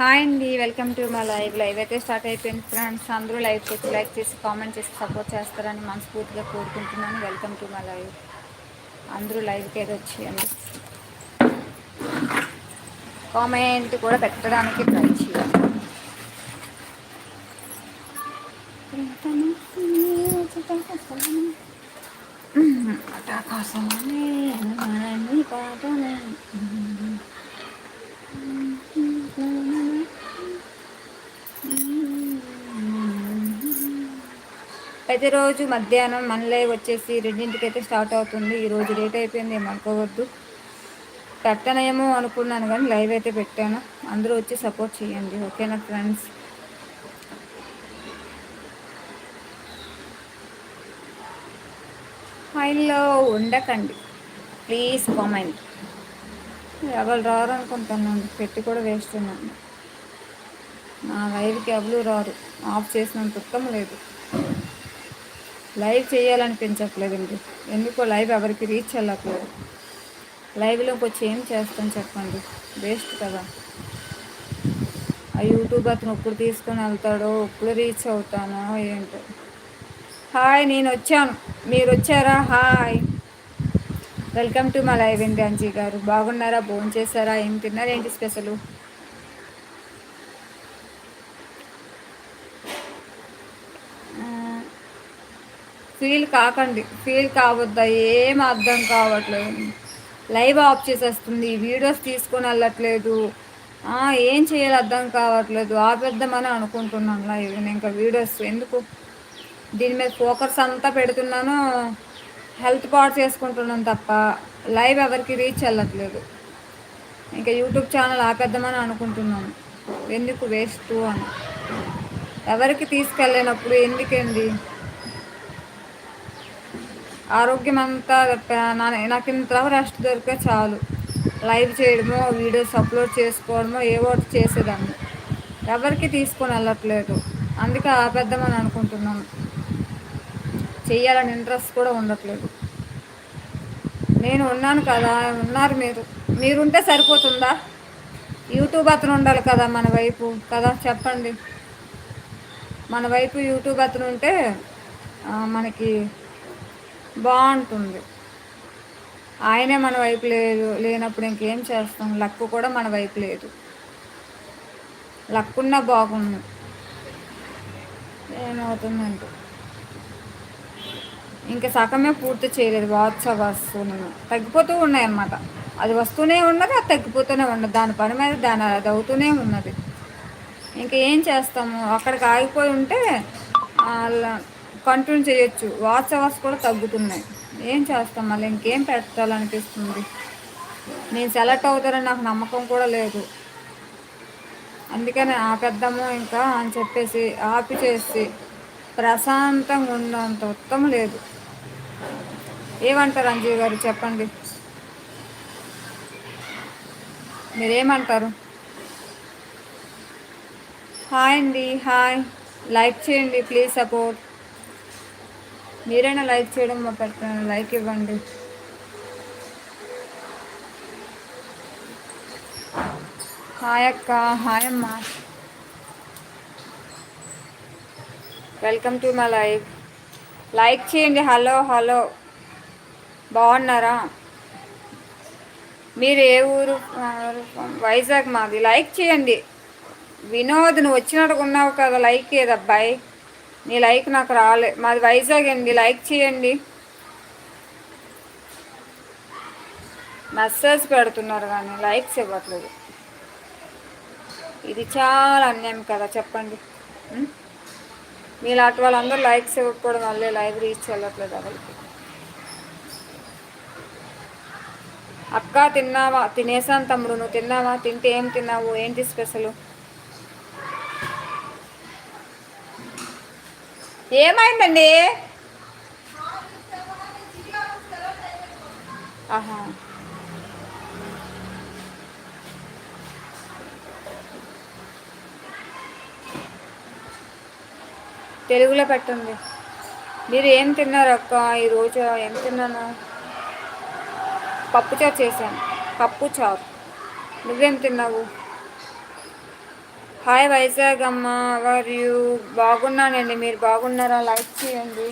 Hi అండి welcome to మా live. Live అయితే స్టార్ట్ అయిపోయింది ఫ్రెండ్స్. అందరూ లైవ్ చేసి లైక్ చేసి కామెంట్ చేసి సపోర్ట్ చేస్తారని మనస్ఫూర్తిగా కోరుకుంటున్నాను. వెల్కమ్ టు మా లైవ్. అందరూ లైవ్కి అయితే వచ్చేయండి. కామెంట్ కూడా పెట్టడానికి ట్రై చేయాలి కోసం ప్రతిరోజు మధ్యాహ్నం మన లైవ్ వచ్చేసి రెండింటికి అయితే స్టార్ట్ అవుతుంది. ఈరోజు లేట్ అయిపోయింది ఏమనుకోవద్దు పెట్టనేమో అనుకున్నాను కానీ లైవ్ అయితే పెట్టాను. అందరూ వచ్చి సపోర్ట్ చేయండి ఓకేనా ఫ్రెండ్స్? ఫైల్లో ఉండకండి. Please comment. ఎవరు రారు అనుకుంటున్నాను పెట్టి కూడా వేస్ట్ ఉన్నాను నా లైవ్కి ఎవరు రారు. ఆఫ్ చేసినంత ఉత్తమ లేదు. లైవ్ చేయాలనిపించట్లేదండి. ఎందుకో లైవ్ ఎవరికి రీచ్ వెళ్ళట్లేదు లైవ్లోకి వచ్చి ఏం చేస్తాం చెప్పండి. వేస్ట్ కదా. ఆ యూట్యూబ్ అతను ఇప్పుడు తీసుకొని వెళ్తాడో ఇప్పుడు రీచ్ అవుతానో ఏంటో. హాయ్ నేను వచ్చాను. మీరు వచ్చారా? హాయ్. వెల్కమ్ టు మా లైవ్ అండి అంజీ గారు. బాగున్నారా? భోజనం చేశారా ఏం తిన్నారు? ఏంటి స్పెషల్? ఫీల్ కాకండి. ఫీల్ కావద్దా? ఏం అర్థం కావట్లేదు. లైవ్ ఆఫ్ చేసేస్తుంది. వీడియోస్ తీసుకొని వెళ్ళట్లేదు. ఏం చేయాలి అర్థం కావట్లేదు. ఆపేద్దామని అనుకుంటున్నాను లైవ్. నేను ఇంకా వీడియోస్ ఎందుకు? దీని మీద ఫోకస్ అంతా పెడుతున్నాను. హెల్త్ పాడు చేసుకుంటున్నాను తప్ప లైవ్ ఎవరికి రీచ్ వెళ్ళట్లేదు. ఇంకా యూట్యూబ్ ఛానల్ ఆపేద్దామని అనుకుంటున్నాను. ఎందుకు వేస్ట్ అని. ఎవరికి తీసుకెళ్ళినప్పుడు ఎందుకండి ఆరోగ్యం అంతా నాకు ఇంత రెస్ట్ దొరికే చాలు. లైవ్ చేయడమో వీడియోస్ అప్లోడ్ చేసుకోవడమో ఏవో చేసేదాన్ని. ఎవరికి తీసుకొని వెళ్ళట్లేదు. అందుకే ఆపేద్దామని అనుకుంటున్నాను. చెయ్యాలని ఇంట్రెస్ట్ కూడా ఉండట్లేదు. నేను ఉన్నాను కదా ఉన్నారు మీరు. మీరుంటే సరిపోతుందా? యూట్యూబ్ అతను ఉండాలి కదా మన వైపు. కదా చెప్పండి. మన వైపు యూట్యూబ్ అతను ఉంటే మనకి బాగుంటుంది. ఆయనే మన వైపు లేదు లేనప్పుడు ఇంకేం చేస్తాం? లక్కు కూడా మన వైపు లేదు. లక్కున్నా బాగుంది ఏమవుతుందంటే ఇంకా సగమే పూర్తి చేయలేదు వాట్సాప్ నేను. తగ్గిపోతూ ఉన్నాయి అన్నమాట అది వస్తూనే ఉన్నది అది తగ్గిపోతూనే ఉన్నది. దాని పని మీద దాని అది అవుతూనే ఉన్నది. ఇంకా ఏం చేస్తాము? అక్కడికి ఆగిపోయి ఉంటే కంటిన్యూ చేయొచ్చు. వాచ్ అవర్స్ కూడా తగ్గుతున్నాయి. ఏం చేస్తాం? మళ్ళీ ఇంకేం పెట్టాలనిపిస్తుంది? నేను సెలెక్ట్ అవుతారని నాకు నమ్మకం కూడా లేదు. అందుకని ఆపేద్దాము ఇంకా అని చెప్పేసి ఆపి చేసి ప్రశాంతంగా ఉన్నంత ఉత్తమం లేదు. ఏమంటారు అంజీవ్ గారు? చెప్పండి. మీరేమంటారు? హాయ్ అండి. హాయ్. లైక్ చేయండి. Please support. మీరైనా లైక్ చేయడం మా పెట్టండి లైక్ ఇవ్వండి. హాయ్ అక్క హాయ్ అమ్మ. Welcome to my live like చేయండి హలో హలో. బాగున్నారా? మీరు ఏ ఊరు వైజాగ్ మాది. లైక్ చేయండి. వినోద్ నువ్వు వచ్చినట్టుగా ఉన్నావు కదా లైక్ ఏదబ్బాయి నీ లైక్ నాకు రాలే. మాది వైజాగ్ అండి. లైక్ చేయండి. మెసేజ్ పెడుతున్నారు కానీ లైక్స్ ఇవ్వట్లేదు. ఇది చాలా అన్యాయం కదా చెప్పండి. మీలాంటి వాళ్ళందరూ లైక్స్ ఇవ్వకపోవడం వల్లే లైవ్ రీచ్ వెళ్ళట్లేదు ఎవరికి అక్క తిన్నావా? తినేసాను తమ్ముడు. నువ్వు తిన్నావా? తింటే ఏం తిన్నావు? ఏంటి స్పెషల్? ఏమైందండి? ఆహా. తెలుగులో పెట్టండి. మీరు ఏం తిన్నారు అక్క ఈరోజు? ఏం తిన్నాను? పప్పు చారు చేశాను. పప్పు చారు. నువ్వేం తిన్నావు? హాయ్ వైజాగ్ అమ్మ వర్ యూ బాగున్నానండి మీరు బాగున్నారా? లైక్ చేయండి.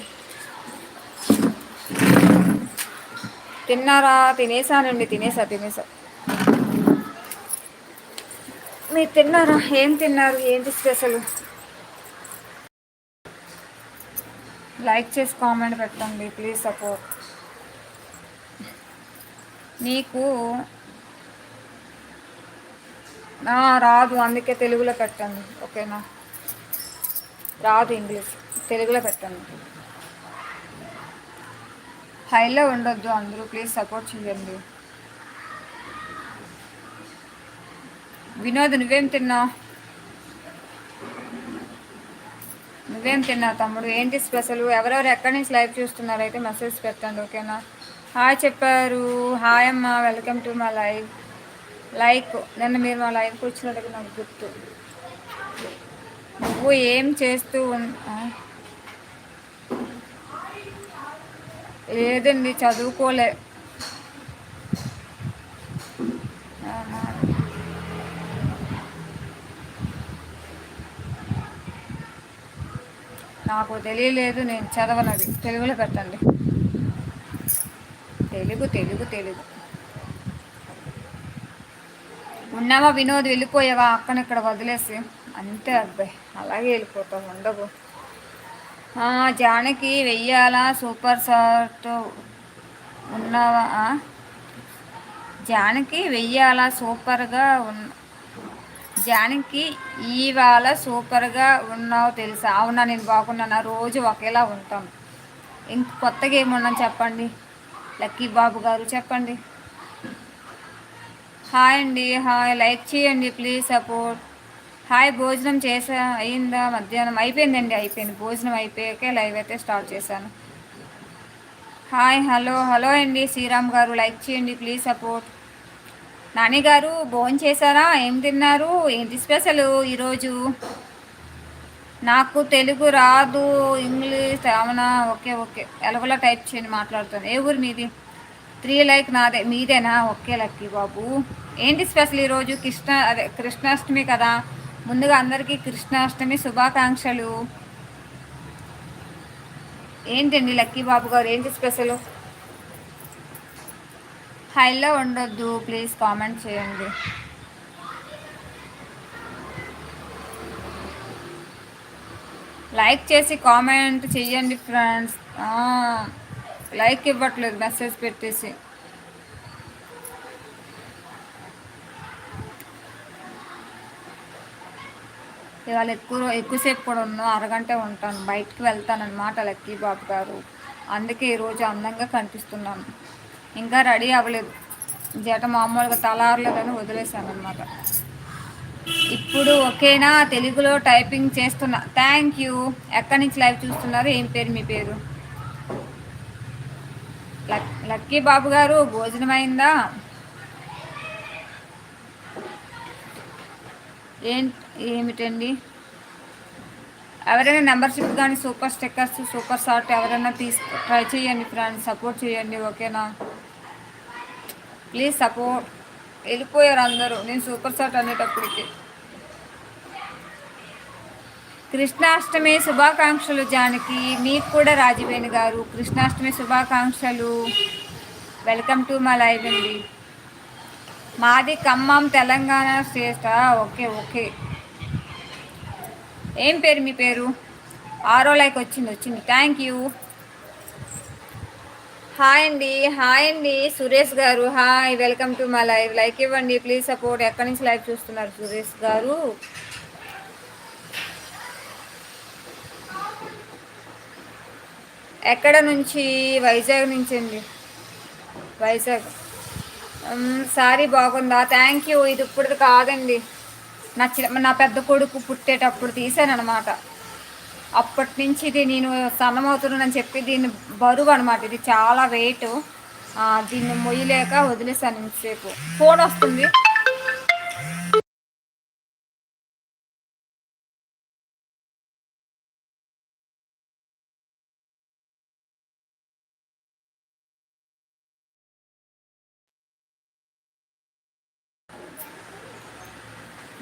తిన్నారా? తినేసానండి తినేసా తినేసా. మీరు తిన్నారా? ఏం తిన్నారు? ఏంటి స్పెషల్? లైక్ చేసి కామెంట్ పెట్టండి ప్లీజ్ సపోర్ట్. నీకు రాదు. అందుకే తెలుగులో పెట్టండి. ఓకేనా? రాదు ఇంగ్లీష్. తెలుగులో పెట్టండి. హైలో ఉండొద్దు అందరూ. ప్లీజ్ సపోర్ట్ చేయండి. వినోద్ నువ్వేం తిన్నావు? నువ్వేం తిన్నావు తమ్ముడు? ఏంటి స్పెషల్? ఎవరెవరు ఎక్కడి నుంచి లైవ్ చూస్తున్నారు? అయితే మెసేజ్ పెట్టండి. ఓకేనా? హాయ్ చెప్పారు. హాయ్ అమ్మ. Welcome to my live like నిన్న మీరు మా లైవ్కి వచ్చినట్టుగా నాకు గుర్తు. నువ్వు ఏం చేస్తూ లేదండి చదువుకోలే. నాకు తెలియలేదు నేను చదవనది. తెలుగులో పెట్టండి. తెలుగు తెలుగు తెలుగు. ఉన్నావా వినోద్? వెళ్ళిపోయావా? అక్కనిక్కడ వదిలేసి. అంతే అబ్బాయి అలాగే వెళ్ళిపోతావు ఉండవు. జానకి వెయ్యాలా? సూపర్ స్టార్తో ఉన్నావా? జానకి వెయ్యాలా? సూపర్గా ఉన్న జానకి ఇవాళ సూపర్గా ఉన్నావు తెలుసా? అవునా నేను బాగున్నాను? రోజు ఒకేలా ఉంటాం. ఇంక కొత్తగా ఏమున్నాను చెప్పండి? లక్కీ బాబు గారు చెప్పండి. హాయ్ అండి హాయ్. లైక్ చేయండి ప్లీజ్ సపోర్ట్. హాయ్ భోజనం చేసా అయిందా? మధ్యాహ్నం అయిపోయిందండి అయిపోయింది. భోజనం అయిపోయాకే లైవ్ అయితే స్టార్ట్ చేశాను. హాయ్ హలో హలో అండి. శ్రీరామ్ గారు లైక్ చేయండి ప్లీజ్ సపోర్ట్. నాని గారు భోజనం చేశారా? ఏం తిన్నారు? ఏంటి స్పెషల్ ఈరోజు? నాకు తెలుగు రాదు ఇంగ్లీష్ అవునా ఓకే ఓకే. ఎలాగోలా టైప్ చేయండి మాట్లాడుతాను. ఏ ఊరు మీది? త్రీ లైక్ నాదే మీదేనా? ఓకే లక్కీ బాబు. ఏంటి స్పెషల్ ఈరోజు? కృష్ణ అదే కృష్ణాష్టమి కదా. ముందుగా అందరికీ కృష్ణాష్టమి శుభాకాంక్షలు. ఏంటండి లక్కీ బాబు గారు? ఏంటి స్పెషల్? హైలో ఉండొద్దు ప్లీజ్ కామెంట్ చేయండి. లైక్ చేసి కామెంట్ చెయ్యండి ఫ్రెండ్స్. లైక్ ఇవ్వట్లేదు మెసేజ్ పెట్టేసి. ఇవాళ ఎక్కువ ఎక్కువసేపు కూడా ఉన్నా అరగంట ఉంటాను బయటికి వెళ్తానన్నమాట లక్కీ బాబు గారు. అందుకే ఈరోజు అందంగా కనిపిస్తున్నాను. ఇంకా రెడీ అవ్వలేదు. జట మామూలుగా తలారలేదని వదిలేశాను అనమాట ఇప్పుడు ఓకేనా? తెలుగులో టైపింగ్ చేస్తున్నా. Thank you. ఎక్కడి నుంచి లైవ్ చూస్తున్నారు? ఏం పేరు? మీ పేరు? లక్కీ బాబు గారు భోజనం అయిందా? ఏంటి ఏమిటండి? ఎవరైనా మెంబర్షిప్ కానీ సూపర్ స్టిక్కర్స్ సూపర్ షార్ట్ ఎవరైనా తీసు ట్రై చేయండి ఫ్రెండ్స్ సపోర్ట్ చేయండి ఓకేనా? Please support. వెళ్ళిపోయారు అందరూ. నేను సూపర్ షాట్ అనేటప్పటికి. కృష్ణాష్టమి శుభాకాంక్షలు జానకి. మీకు కూడా రాజవేణి గారు. కృష్ణాష్టమి శుభాకాంక్షలు. వెల్కమ్ టు మా లైవ్ అండి. మాది Khammam Telangana state. Okay okay. ఏం పేరు మీ పేరు? ఆరో లైక్ వచ్చింది వచ్చింది. థ్యాంక్ యూ హాయ్ అండి హాయ్ అండి సురేష్ గారు. Hi welcome to my live like ఇవ్వండి ప్లీజ్ సపోర్ట్ ఎక్కడి నుంచి లైవ్ చూస్తున్నారు సురేష్ గారు? ఎక్కడ నుంచి? వైజాగ్ నుంచి అండి వైజాగ్. సారీ బాగుందా? థ్యాంక్ యూ ఇది ఇప్పుడు కాదండి. నా చిన్న నా పెద్ద కొడుకు పుట్టేటప్పుడు తీసాను అనమాట అప్పటి నుంచి ఇది నేను సన్నమవుతున్నానని చెప్పి దీన్ని బరువు అనమాట ఇది చాలా వెయిట్ దీన్ని మొయ్యలేక వదిలేసాను ఇంతసేపు. ఫోన్ వస్తుంది.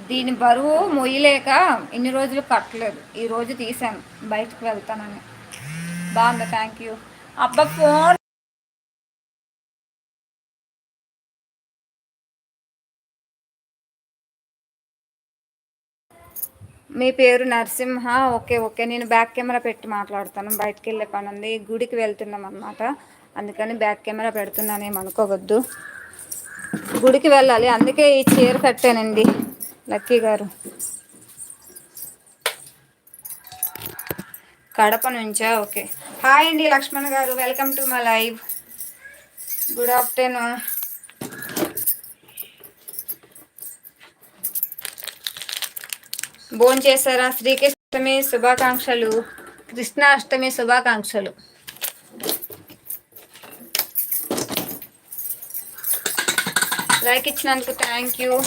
దీని బరువు మొయ్యలేక ఇన్ని రోజులు కట్టలేదు. ఈ రోజు తీసాను బయటకు వెళ్తానని. బాగుంది. Thank you. అబ్బా ఫోన్ మీ పేరు నరసింహ. Okay okay. నేను బ్యాక్ కెమెరా పెట్టి మాట్లాడతాను. బయటకు వెళ్ళే పని ఉంది గుడికి వెళ్తున్నాం అనమాట అందుకని బ్యాక్ కెమెరా పెడుతున్నాను ఏమనుకోవద్దు గుడికి వెళ్ళాలి. అందుకే ఈ చీర కట్టానండి. లక్కీ గారు. కడప నుంచా? ఓకే. హాయ్ అండి లక్ష్మణ్ గారు. Welcome to my live. Good afternoon. భోజనం చేశారా? శ్రీకృష్ణమి శుభాకాంక్షలు. కృష్ణాష్టమి శుభాకాంక్షలు. లైక్ ఇచ్చినందుకు థ్యాంక్ యూ.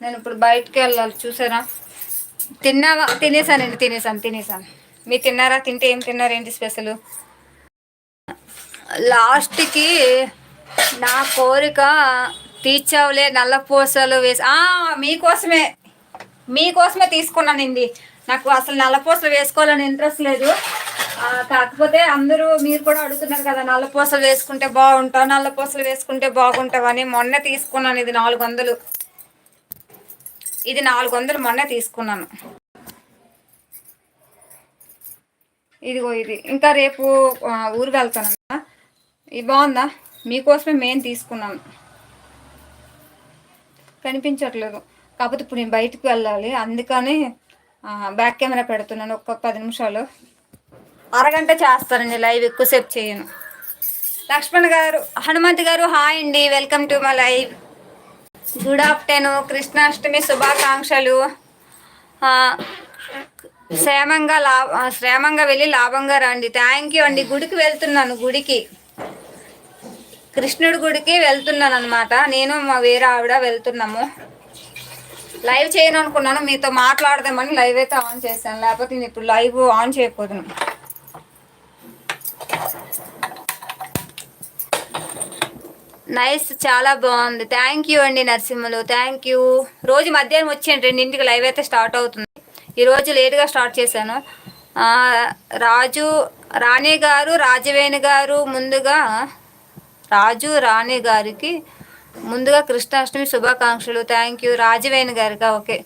నేను ఇప్పుడు బయటకు వెళ్ళాలి చూసారా? తిన్నావా? తినేసానండి తినేసాను తినేసాను. మీరు తిన్నారా? తింటే ఏం తిన్నారు ఏంటి స్పెషల్? లాస్ట్కి నా కోరిక తీర్చావులే నల్ల పూసలు వేసి మీకోసమే. మీకోసమే తీసుకున్నానండి నాకు అసలు నల్లపూసలు వేసుకోవాలని ఇంట్రెస్ట్ లేదు. కాకపోతే అందరూ మీరు కూడా అడుగుతున్నారు కదా నల్లపూసలు వేసుకుంటే బాగుంటావు నల్లపూసలు వేసుకుంటే బాగుంటావు అని మొన్న తీసుకున్నాను ఇది నాలుగు వందలు. ఇది నాలుగు వందలు మొన్న తీసుకున్నాను. ఇదిగో ఇది. ఇంకా రేపు ఊరు వెళ్తాను ఇది బాగుందా? మీకోసమే మేము తీసుకున్నాను. కనిపించట్లేదు. కాకపోతే ఇప్పుడు నేను బయటకు వెళ్ళాలి. అందుకని బ్యాక్ కెమెరా పెడుతున్నాను ఒక్క పది నిమిషాలు. అరగంట చేస్తానండి లైవ్ ఎక్కువసేపు చేయను. లక్ష్మణ్ గారు హనుమంత్ గారు హాయ్ అండి. Welcome to my live. Good afternoon Krishnashtami శుభాకాంక్షలు క్షేమంగా లాభ క్షేమంగా వెళ్ళి లాభంగా రండి. థ్యాంక్ యూ అండి. గుడికి వెళ్తున్నాను గుడికి. కృష్ణుడి గుడికి వెళ్తున్నాను అనమాట నేను మా వేరే ఆవిడ వెళ్తున్నాము. లైవ్ చేయను అనుకున్నాను. మీతో మాట్లాడదామని లైవ్ అయితే ఆన్ చేశాను. లేకపోతే నేను ఇప్పుడు లైవ్ ఆన్ చేయకపోతున్నాను నైస్ చాలా బాగుంది. థ్యాంక్ యూ అండి నరసింహలు. థ్యాంక్ యూ రోజు మధ్యాహ్నం వచ్చేయండి రెండింటికి లైవ్ అయితే స్టార్ట్ అవుతుంది. ఈరోజు లేట్గా స్టార్ట్ చేశాను. రాజు రాణి గారు రాజవేణి గారు ముందుగా రాజు రాణి గారికి ముందుగా కృష్ణాష్టమి శుభాకాంక్షలు. థ్యాంక్ యూ రాజవేణి గారిగా ఓకే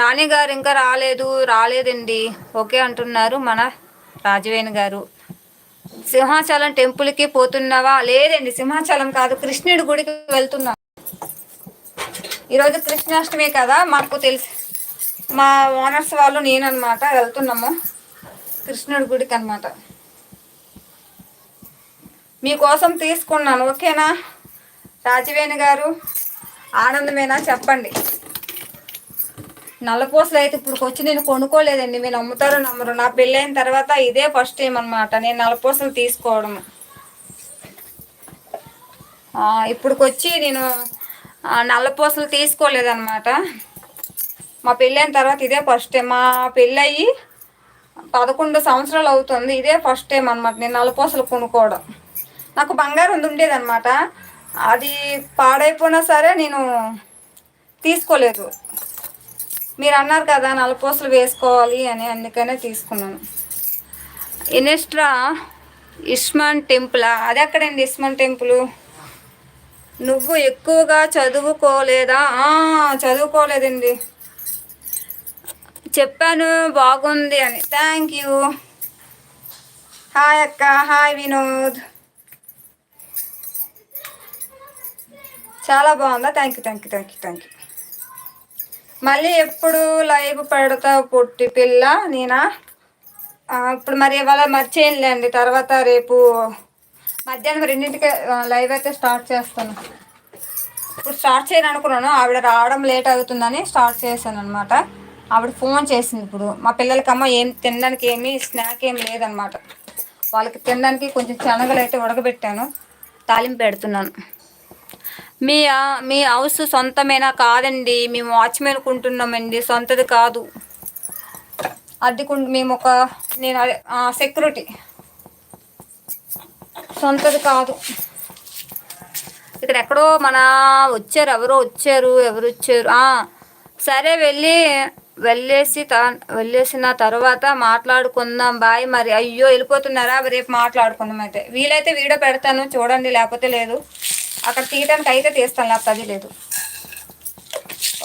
రాణి గారు ఇంకా రాలేదు రాలేదండి. ఓకే అంటున్నారు మన రాజవేణి గారు. సింహాచలం టెంపుల్కి పోతున్నావా? లేదండి సింహాచలం కాదు. కృష్ణుడి గుడికి వెళ్తున్నా. ఈరోజు కృష్ణాష్టమి కదా మాకు తెలిసి మా ఓనర్స్ వాళ్ళు నేననమాట వెళ్తున్నాము. కృష్ణుడి గుడికి అనమాట మీకోసం తీసుకున్నాను ఓకేనా? రాజవేణి గారు ఆనందమేనా? చెప్పండి. నల్లపూసలు అయితే ఇప్పుడు వచ్చి నేను కొనుక్కోలేదండి. మీరు అమ్ముతారో నమ్మరు నా పెళ్ళైన తర్వాత ఇదే ఫస్ట్ టైం అనమాట నేను నల్లపూసలు తీసుకోవడం. ఇప్పుడుకొచ్చి నేను నల్లపూసలు తీసుకోలేదన్నమాట. మా పెళ్ళైన తర్వాత ఇదే ఫస్ట్ టైం మా పెళ్ళయి పదకొండు సంవత్సరాలు అవుతుంది. ఇదే ఫస్ట్ టైం అనమాట నేను నల్లపూసలు కొనుక్కోవడం. నాకు బంగారం ఉండేదనమాట అది పాడైపోయినా సరే నేను తీసుకోలేదు. మీరు అన్నారు కదా నలపూసలు వేసుకోవాలి అని అందుకనే తీసుకున్నాను. ఇనెస్ట్రా ఇస్మాన్ టెంపులా అది ఎక్కడండి ఇస్మాన్ టెంపుల్? నువ్వు ఎక్కువగా చదువుకోలేదా? చదువుకోలేదండి. చెప్పాను బాగుంది అని. థ్యాంక్ యూ హాయ్ అక్క హాయ్ వినోద్. చాలా బాగుందా? Thank you thank you thank you thank you మళ్ళీ ఎప్పుడు లైవ్ పెడతావు పుట్టి పిల్ల నేనా? ఇప్పుడు మరి ఇవాళ మర్చేయండి తర్వాత రేపు మధ్యాహ్నం రెండింటికి లైవ్ అయితే స్టార్ట్ చేస్తాను. ఇప్పుడు స్టార్ట్ చేయను అనుకున్నాను ఆవిడ రావడం లేట్ అవుతుందని స్టార్ట్ చేశాను అనమాట ఆవిడ ఫోన్ చేసింది ఇప్పుడు. మా పిల్లలకమ్మ ఏం తినడానికి ఏమి స్నాక్ ఏం లేదనమాట వాళ్ళకి తినడానికి కొంచెం శనగలు అయితే ఉడకబెట్టాను. తాలింపు పెడుతున్నాను. మీ మీ హౌస్ సొంతమేనా కాదండి. మేము వాచ్మెన్ కుంటున్నామండి. సొంతది కాదు. అద్దెకు మేము ఒక నేను సెక్యూరిటీ. సొంతది కాదు. ఇక్కడ ఎక్కడో మన వచ్చారు. ఎవరో వచ్చారు. ఎవరు వచ్చారు? సరే వెళ్ళి వెళ్ళేసి త వెళ్ళేసిన తర్వాత మాట్లాడుకుందాం. బాయ్ మరి. అయ్యో వెళ్ళిపోతున్నారా? రేపు మాట్లాడుకుందాం అయితే. వీలైతే వీడియో పెడతాను. చూడండి లేకపోతే లేదు. అక్కడ తీయటానికి అయితే తీస్తాను నాకు అది లేదు.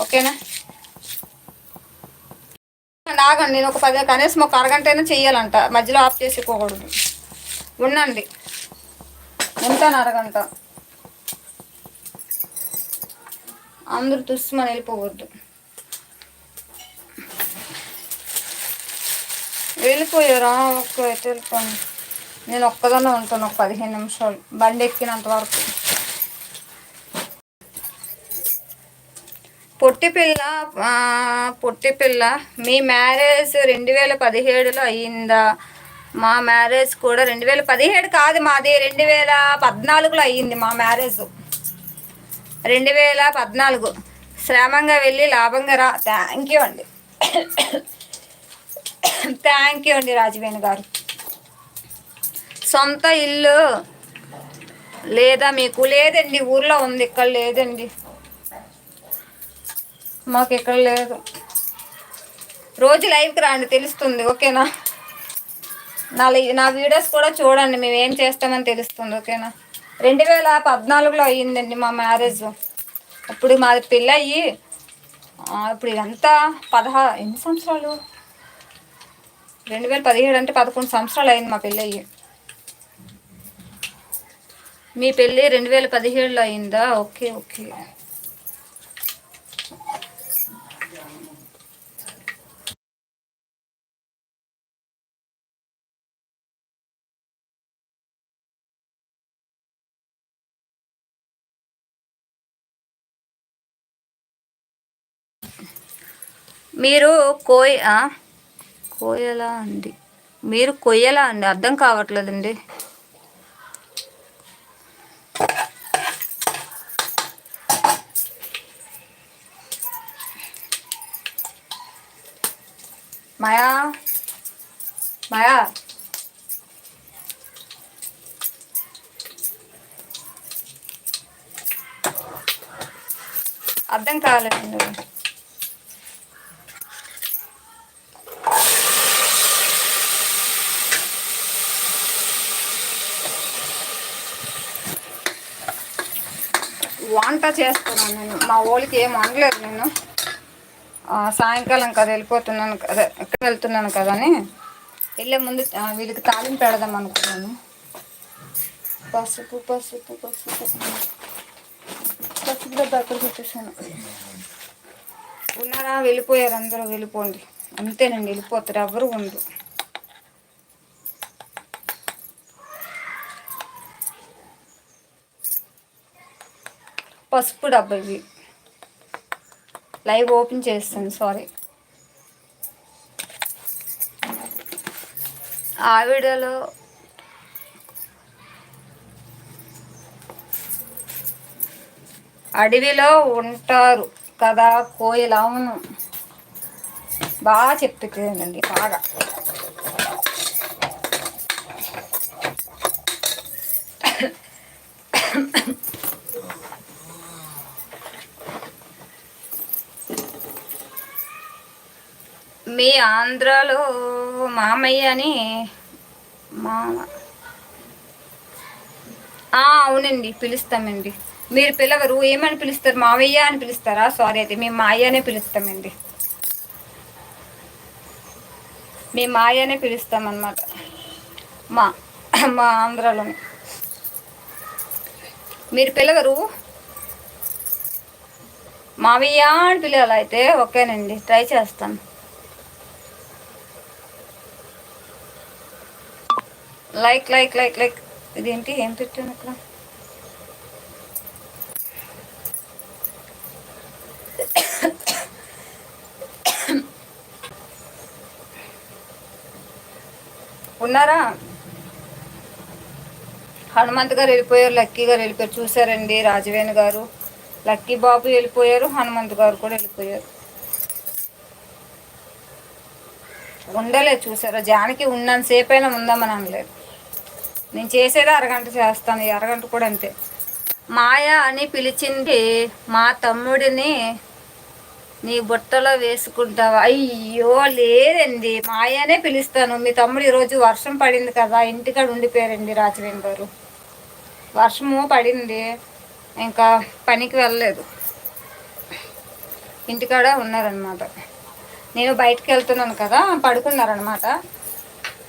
ఓకేనా? ఆగండి నేను ఒక పది కనీసం ఒక అరగంట అయినా చెయ్యాలంట. మధ్యలో ఆఫ్ చేసుకోకూడదు ఉండండి. ఉంటాను అరగంట. అందరూ తుస్సుమని వెళ్ళిపోవద్దు వెళ్ళిపోయారా? ఒక్క వెళ్ళిపోండి. నేను ఒక్కదాన్నే ఉంటాను ఒక పదిహేను నిమిషాలు. బండి ఎక్కినంత వరకు. పొట్టి పిల్ల పొట్టి పిల్ల మీ మ్యారేజ్ రెండు వేల పదిహేడులో అయ్యిందా? మా మ్యారేజ్ కూడా రెండు వేల పదిహేడు కాదు మాది రెండు వేల పద్నాలుగులో అయ్యింది మా మ్యారేజ్. రెండు వేల పద్నాలుగు. శ్రమంగా వెళ్ళి లాభంగా రా. థ్యాంక్ యూ అండి. థ్యాంక్ యూ అండి రాజవేణి గారు. సొంత ఇల్లు లేదా మీకు? లేదండి ఊర్లో ఉంది ఇక్కడ లేదండి. మాకు ఇక్కడ లేదు. రోజు లైవ్కి రాండి తెలుస్తుంది ఓకేనా? నా నా వీడియోస్ కూడా చూడండి మేము ఏం చేస్తామని తెలుస్తుంది ఓకేనా? రెండు వేల పద్నాలుగులో అయ్యిందండి మా మ్యారేజ్. అప్పుడు మాది పెళ్ళయ్యి ఇప్పుడు ఇదంతా పదహా ఎన్ని సంవత్సరాలు? రెండు వేల పదిహేడు అంటే పదకొండు సంవత్సరాలు అయింది మా పెళ్ళయ్యి మీ పెళ్ళి రెండు వేల పదిహేడులో అయిందా? Okay okay. మీరు కోయ కోయలా అండి? మీరు కొయ్యలా అండి? అర్థం కావట్లేదండి. మాయా మాయా అర్థం కాలేదు వంట చేస్తున్నాను నేను మా ఓళ్ళకి ఏం వండలేదు నేను. సాయంకాలం కదా వెళ్ళిపోతున్నాను కదా ఎక్కడ వెళ్తున్నాను కదా అని వెళ్ళే ముందు వీళ్ళకి తాలింపు పెడదాం అనుకున్నాను. పసుపు పసుపు పసుపు పసుపు. డబ్బా ఎక్కడ చూసేసాను ఉన్నారా? వెళ్ళిపోయారు అందరూ వెళ్ళిపోండి. అంతేనండి వెళ్ళిపోతారు ఎవరు ఉండరు. పసుపు డబ్బా ఇవి. లైవ్ ఓపెన్ చేస్తాను సారీ ఆవిడలో అడవిలో ఉంటారు కదా కోయిల అవును. బాగా చెప్తుందండి బాగా. మీ ఆంధ్రాలో మామయ్య అని మామ. అవునండి పిలుస్తామండి. మీరు పిలవరు ఏమని పిలుస్తారు? మావయ్య అని పిలుస్తారా? సారీ అయితే మేము మాయనే పిలుస్తామండి. మేము మాయనే పిలుస్తామన్నమాట. మా మా ఆంధ్రాలోని మీరు పిలవరు? మావయ్య అని పిలవాలి అయితే ఓకేనండి ట్రై చేస్తాను. లైక్ లైక్ లైక్ లైక్ ఇదేంటి? ఏం పెట్టాను అక్కడ? ఉన్నారా? హనుమంత్ గారు వెళ్ళిపోయారు లక్కీ గారు వెళ్ళిపోయారు. చూసారండి రాజవేణి గారు. లక్కీ బాబు వెళ్ళిపోయారు హనుమంత్ గారు కూడా వెళ్ళిపోయారు. ఉండలేదు చూసారా జానకి ఉన్నాను సేపైనా ఉందామని అనలేదు. నేను చేసేది అరగంట చేస్తాను అరగంట కూడా అంతే. మాయ అని పిలిచింది మా తమ్ముడిని నీ బుట్టలో వేసుకుంటావా? అయ్యో లేదండి. మాయనే పిలుస్తాను. మీ తమ్ముడు ఈరోజు వర్షం పడింది కదా ఇంటికాడ ఉండిపోయారండి రాజవేణి గారు. వర్షము పడింది ఇంకా పనికి వెళ్ళలేదు. ఇంటికాడ ఉన్నారనమాట నేను బయటకు వెళ్తున్నాను కదా పడుకున్నారనమాట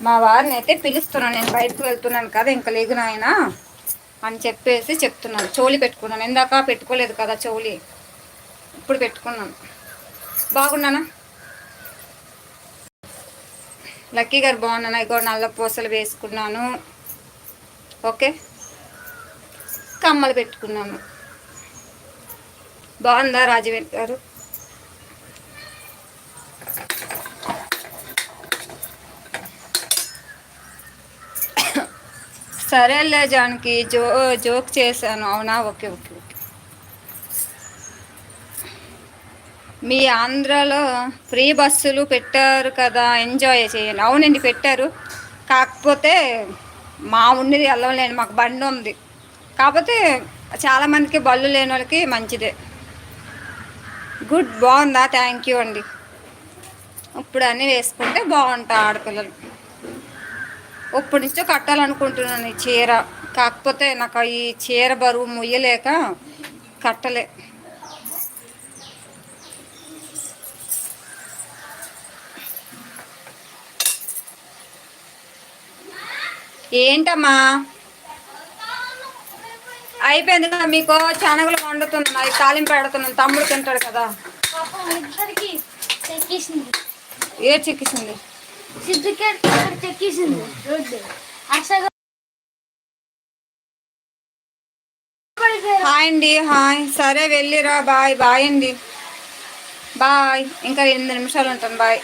మా వారిని అయితే పిలుస్తున్నాను నేను బయటకు వెళ్తున్నాను కదా ఇంకా లేగు నాయన అని చెప్పేసి చెప్తున్నాను. చోలి పెట్టుకున్నాను. ఇందాక పెట్టుకోలేదు కదా చోలి ఇప్పుడు పెట్టుకున్నాను. బాగున్నానా? లక్కీ గారు బాగున్నాను ఇగో నల్ల పూసలు వేసుకున్నాను. ఓకే? కమ్మలు పెట్టుకున్నాను. బాగుందా రాజవేణి గారు? సరేలే జానకి జో జోక్ చేశాను. అవునా? Okay okay okay. మీ ఆంధ్రాలో ఫ్రీ బస్సులు పెట్టారు కదా ఎంజాయ్ చేయండి. అవునండి పెట్టారు. కాకపోతే మా ఉన్నది వెళ్ళలేను మాకు బండి ఉంది. కాకపోతే చాలామందికి బళ్ళు లేని వాళ్ళకి మంచిదే. గుడ్ బాగుందా? థ్యాంక్ యూ అండి. ఇప్పుడు అన్నీ వేసుకుంటే బాగుంటా ఆడపిల్లలు. ఇప్పటి నుంచో కట్టాలనుకుంటున్నాను ఈ చీర. కాకపోతే నాకు ఈ చీర బరువు మొయ్యలేక కట్టలే. ఏంటమ్మా? అయిపోయింది కదా మీకు? శనగలు వండుతున్నాను అవి తాలింపు పెడుతున్నాను. తమ్ముడు తింటాడు కదా. ఏ చిక్కిసింది? సిద్ధికేట్ ఇక్కడ చెక్కేసింది రోడ్డు అసలు హాయ్ అండి హాయ్ సరే వెళ్ళిరా బాయ్ బాయ్ అండి బాయ్ ఇంకా ఎనిమిది నిమిషాలు ఉంటాను బాయ్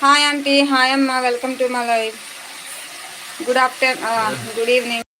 హాయ్ ఆంటీ హాయ్ అమ్మ welcome to my life good afternoon good evening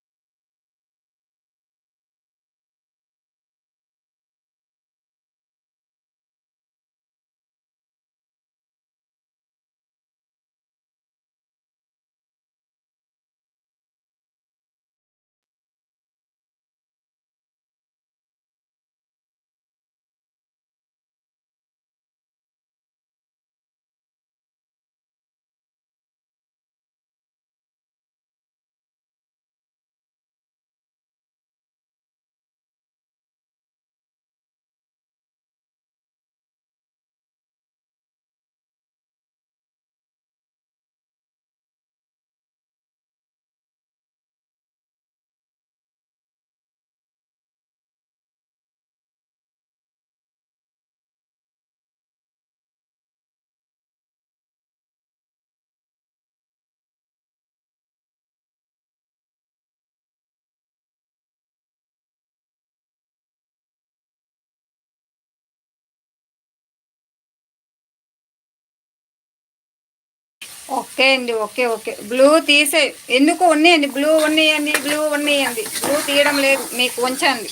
okay అండి ఓకే ఓకే. బ్లూ తీసే ఎందుకు ఉన్నాయండి? బ్లూ ఉన్నాయండి బ్లూ ఉన్నాయండి. బ్లూ తీయడం లేదు మీకు ఉంచండి.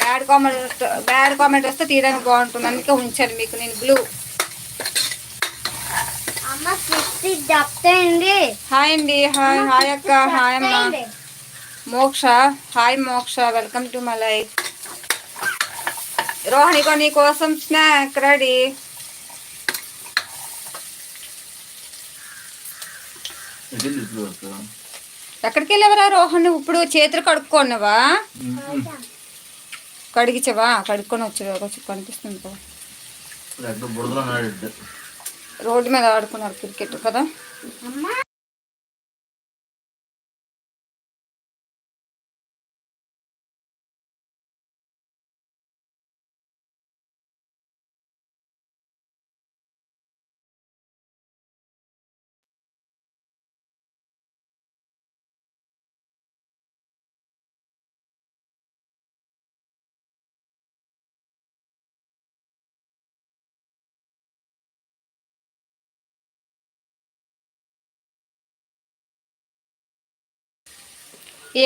బ్యాడ్ కామెంట్ బ్యాడ్ కామెంట్ వస్తే తీయడానికి బాగుంటుంది. అందుకే ఉంచాను మీకు నేను బ్లూ. హాయ్ అండి హాయ్ హాయ్ అక్క హాయ్ అమ్మ. Moksha hi Moksha welcome to my life. రోహిణికో నీ కోసం స్నాక్ రెడీ ఎటు ఇప్పుడు వస్తా ఎక్కడికి వెళ్ళేవరా రోహన్ ఇప్పుడు చేతులు కడుక్కోన్నవా కడిగిచ్చవా? కడుక్కొని వచ్చావా కొంచెం కనిపిస్తుంది కదా. రోడ్డు మీద ఆడుకున్నారు క్రికెట్ కదా?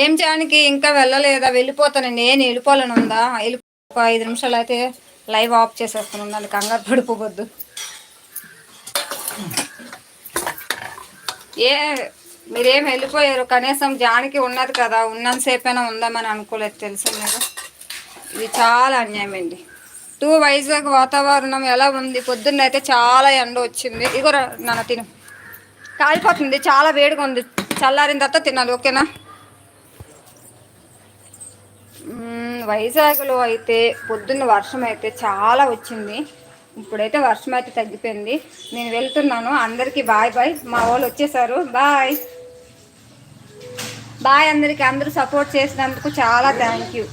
ఏం జానికి ఇంకా వెళ్ళలేదా? వెళ్ళిపోతాను. నేను వెళ్ళిపోవాలని ఉందా? వెళ్ళి ఒక ఐదు నిమిషాలు అయితే లైవ్ ఆఫ్ చేసేస్తాను దాన్ని కంగారు పడిపోవద్దు. ఏ మీరేం వెళ్ళిపోయారు? కనీసం జానికి ఉన్నది కదా ఉన్నంతసేపైనా ఉందామని అనుకోలేదు తెలుసు మీరు ఇది చాలా అన్యాయం అండి. టూ వైజాగ్ వాతావరణం ఎలా ఉంది? పొద్దున్న అయితే చాలా ఎండ వచ్చింది. ఇగో నన్ను నాన్న తిను. కాలిపోతుంది. చాలా వేడిగా ఉంది. చల్లారిన తర్వాత తినాలి. ఓకేనా మ్మ్, వైజాగ్లో అయితే పొద్దున్న వర్షం అయితే చాలా వచ్చింది. ఇప్పుడైతే వర్షం అయితే తగ్గిపోయింది. నేను వెళ్తున్నాను. అందరికీ బాయ్ బాయ్. మా వాళ్ళు వచ్చేసారు. బాయ్. బాయ్ అందరికీ. అందరూ సపోర్ట్ చేసినందుకు చాలా థ్యాంక్ యూ.